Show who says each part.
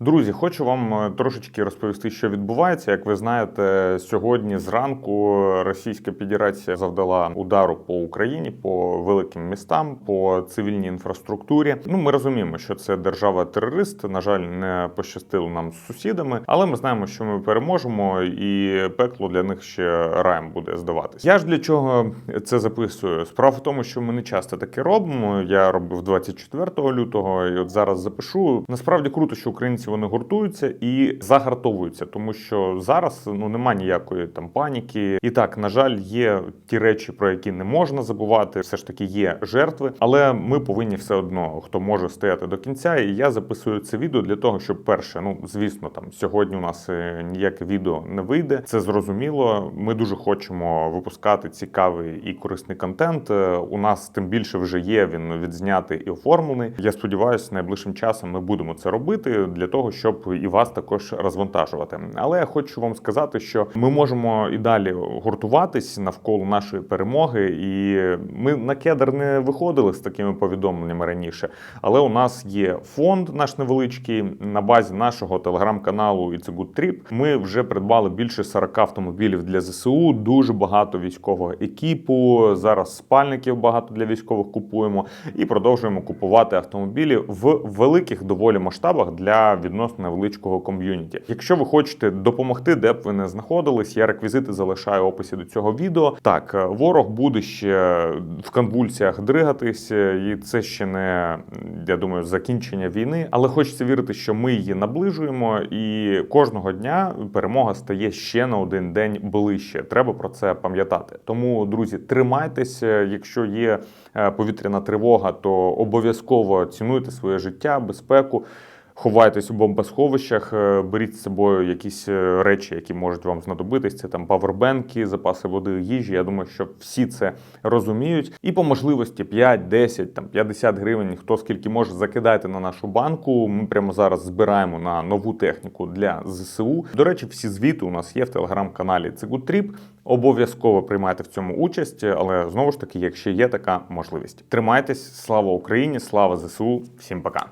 Speaker 1: Друзі, хочу вам е, трошечки розповісти, що відбувається. Як ви знаєте, сьогодні зранку Російська Федерація завдала удару по Україні, по великим містам, по цивільній інфраструктурі. Ну, ми розуміємо, що це держава-терорист. На жаль, не пощастило нам з сусідами, але ми знаємо, що ми переможемо, і пекло для них ще раєм буде здаватись. Я ж для чого це записую? Справа в тому, що ми не часто таке робимо. Я робив 24 лютого, і от зараз запишу. Насправді круто, що українці вони гуртуються і загартовуються, тому що зараз ну нема ніякої там паніки. І так, на жаль, є ті речі, про які не можна забувати. Все ж таки є жертви, але ми повинні все одно, хто може стояти до кінця. І я записую це відео для того, щоб перше, ну звісно, там сьогодні у нас е, ніяке відео не вийде. Це зрозуміло. Ми дуже хочемо випускати цікавий і корисний контент. Е, У нас тим більше вже є він відзнятий і оформлений. Я сподіваюся, найближчим часом ми будемо це робити для того, щоб і вас також розвантажувати. Але я хочу вам сказати, що ми можемо і далі гуртуватись навколо нашої перемоги, і ми на кедр не виходили з такими повідомленнями раніше. Але у нас є фонд наш невеличкий на базі нашого телеграм-каналу Good Trip. Ми вже придбали більше 40 автомобілів для ЗСУ, дуже багато військового екіпу. Зараз спальників багато для військових купуємо і продовжуємо купувати автомобілі в великих доволі масштабах для відносно невеличкого ком'юніті. Якщо ви хочете допомогти, де б ви не знаходились, я реквізити залишаю в описі до цього відео. Так, е, ворог буде ще в конвульсіях дригатись, е, і це ще не я думаю, закінчення війни. Але хочеться вірити, що ми її наближуємо, і кожного дня перемога стає ще на один день ближче. Треба про це пам'ятати. Тому, друзі, тримайтеся. Якщо є е, повітряна тривога, то обов'язково цінуйте своє життя, безпеку. Ховайтесь у бомбосховищах, е, беріть з собою якісь е, речі, які можуть вам знадобитись. Це там павербенки, запаси води, їжі. Я думаю, що всі це розуміють. І по можливості 5, 10, там 50 гривень, хто скільки може, закидайте на нашу банку. Ми прямо зараз збираємо на нову техніку для ЗСУ. До речі, всі звіти у нас є в телеграм-каналі Trip. Обов'язково приймайте в цьому участь, але знову ж таки, якщо є така можливість, тримайтесь, слава Україні, слава ЗСУ, всім пока.